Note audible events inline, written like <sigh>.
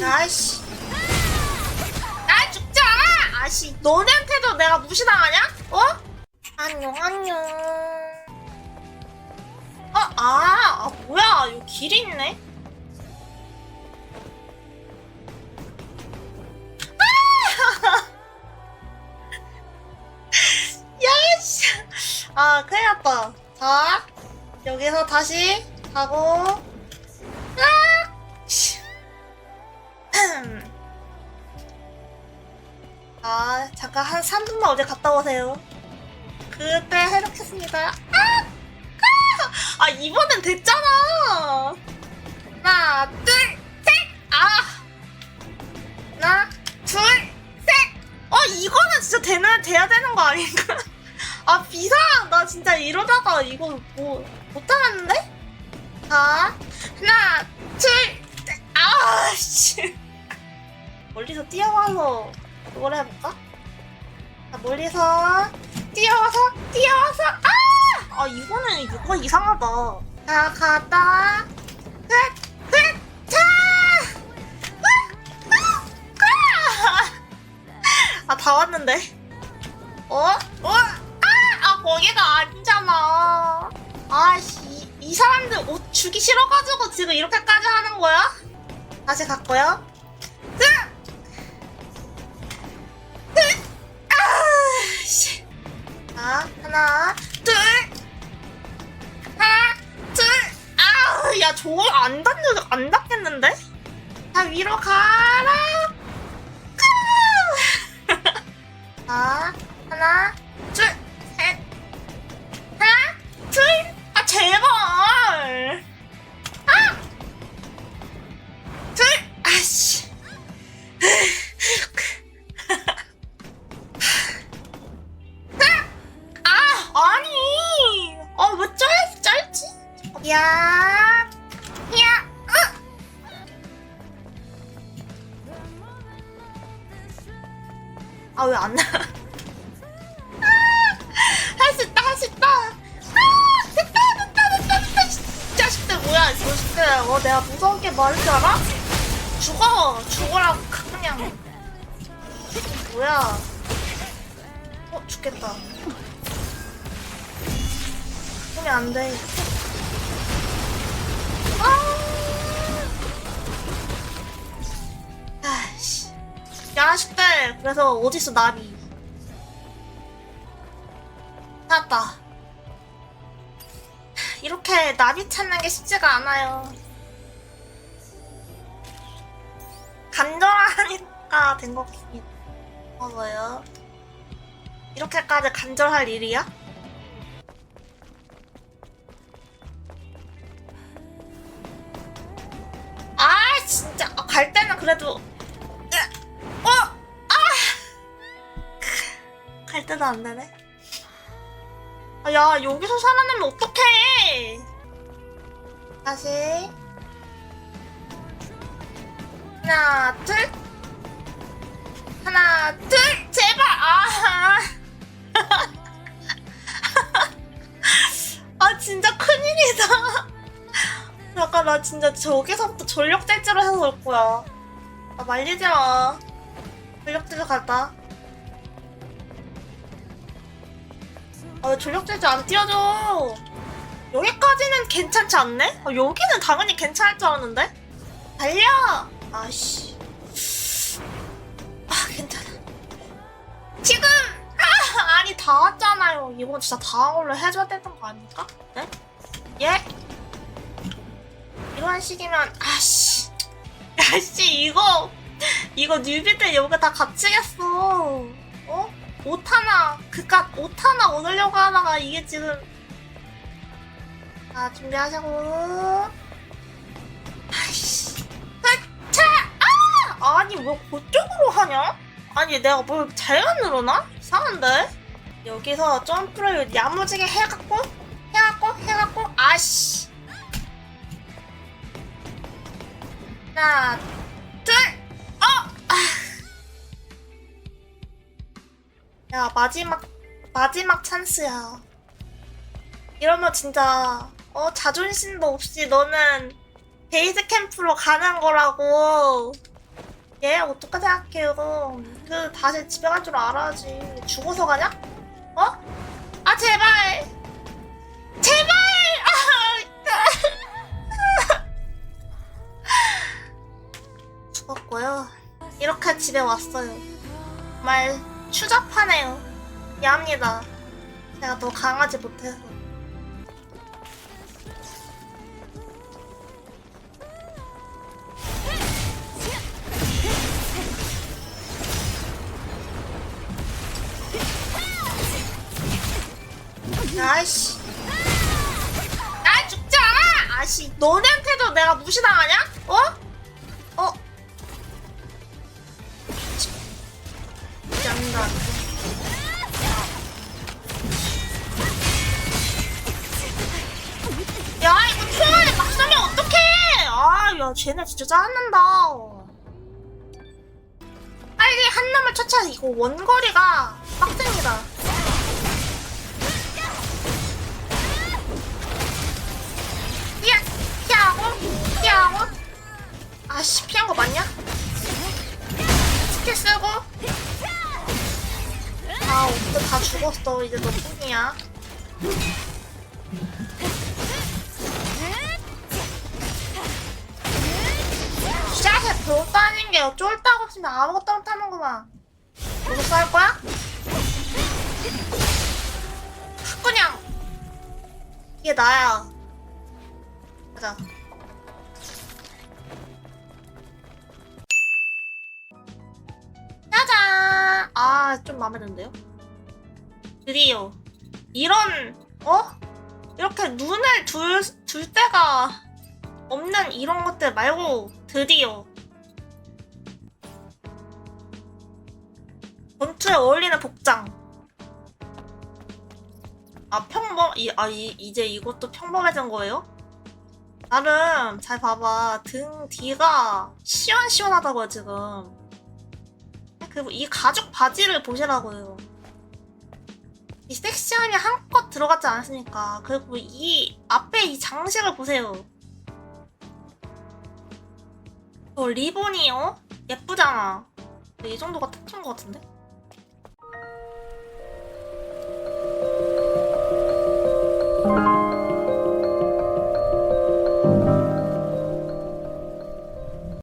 아이씨. 나 죽지 않아! 아씨, 너네한테도 내가 무시당하냐? 어? 안녕, 안녕. 어, 아, 아, 뭐야. 여기 길이 있네. 아! <laughs> 아, 큰일 났다. 자, 여기서 다시 가고. 아! 잠깐 한 3분만 어디 갔다 오세요. 그때 해독했습니다. 아! 아! 아, 이번엔 됐잖아! 하나, 둘, 셋! 아! 하나, 둘, 셋! 어, 이거는 진짜 되는, 돼야 되는 거 아닌가? <laughs> 아, 비상! 나 진짜 이러다가 이거 뭐, 못하겠는데? 자, 하나, 둘, 셋! 아, 씨. <laughs> 멀리서 뛰어와서 그걸 해볼까? 자, 멀리서 뛰어와서 뛰어와서 아! 아 이거는 이거 이상하다. 자 가다 흑 흑자 아다 왔는데 어? 어? 아! 아 거기가 아니잖아. 아씨 이, 이 사람들 옷 주기 싫어가지고 지금 이렇게까지 하는 거야? 다시 갔고요. 흑! 자, 하나, 둘. 하나, 둘. 아, 야, 저걸 안 닿는, 안 닿겠는데? 자, 위로 가라. 끄! 자, 하나, 둘, 셋. 하나, 둘. 아, 제발. 야, 야, 으. 아 왜 안 나? 할 수 있다 할 수 있다. 아 됐다 됐다 됐다 됐다. 이 자식들 뭐야 이 자식들. 어 내가 무서운 게 뭐할 줄 알아? 죽어 죽어라고 그냥. 뭐야? 어 죽겠다. 하면 안 돼. 아! 아이씨. 야식들, 그래서 어딨어, 나비. 찾았다. 이렇게 나비 찾는 게 쉽지가 않아요. 간절하니까 된 것 같습니다. 먹어요. 이렇게까지 간절할 일이야? 그래도 으, 어! 아! 갈 때는 안 되네. 아, 야 여기서 살아내면 어떡해! 다시. 하나 둘. 하나 둘 제발! 아! <laughs> 아 진짜 큰일이다. 잠깐 나 진짜 저기서부터 전력 질주를 해서 올 거야. 아 말리지 마. 전력 질주 갔다. 아 왜 전력 질주 안 띄워줘? 여기까지는 괜찮지 않네? 아, 여기는 당연히 괜찮을 줄 알았는데? 달려! 아씨. 아 괜찮아. 지금! 아 아니 다 왔잖아요. 이건 진짜 다음 걸로 해줘야 되는 거 아닙니까? 네? 예? 이런 식이면 아씨 아씨 이거 이거 뉴비들 여기 다 갇히겠어 어? 옷 하나 그깟 옷 하나 얻으려고 하다가 이게 지금 자 준비하시고 아이씨 차! 아! 아니 왜 그쪽으로 하냐? 아니 내가 뭘 잘못 늘어나? 이상한데? 여기서 점프를 야무지게 해갖고 해갖고 해갖고 아씨 하나, 둘, 어! 아. 야, 마지막, 마지막 찬스야. 이러면 진짜, 어, 자존심도 없이 너는 베이스 캠프로 가는 거라고. 얘 어떻게 생각해요? 그 다시 집에 갈 줄 알아야지. 죽어서 가냐? 어? 아 제발. 제발. 아. 죽었고요. 이렇게 집에 왔어요. 정말 추잡하네요. 미안합니다. 제가 더 강하지 못해서. 아이씨. 아 죽자! 아씨, 너네한테도 내가 무시당하냐? 어? 어? 야, 이거 초반에 막 쓰면 어떡해! 아, 야, 쟤네 진짜 짜증난다. 빨리 한 놈을 처치해. 이거 원거리가 빡셉니다. 피하, 피하고, 피하고. 아씨, 피한 거 맞냐? 스킬 쓰고. 다 죽었어. 이제 너뿐이야. 별것도 아닌 게 쫄딱 없으면 아무것도 못하는구만. 누구 쌀 거야? 그냥 이게 나야. 가자. 짜잔! 아, 좀 마음에 드는데요? 드디어. 이런, 어? 이렇게 눈을 둘, 둘 때가 없는 이런 것들 말고 드디어 본투에 어울리는 복장. 아 평범 이, 아 이, 이제 이것도 평범해진 거예요? 나름 잘 봐봐 등 뒤가 시원시원하다고요 지금 그리고 이 가죽 바지를 보시라고요 이 섹시함이 한껏 들어갔지 않습니까 그리고 이 앞에 이 장식을 보세요 어 리본이요? 예쁘잖아 이 정도가 탁인 것 같은데?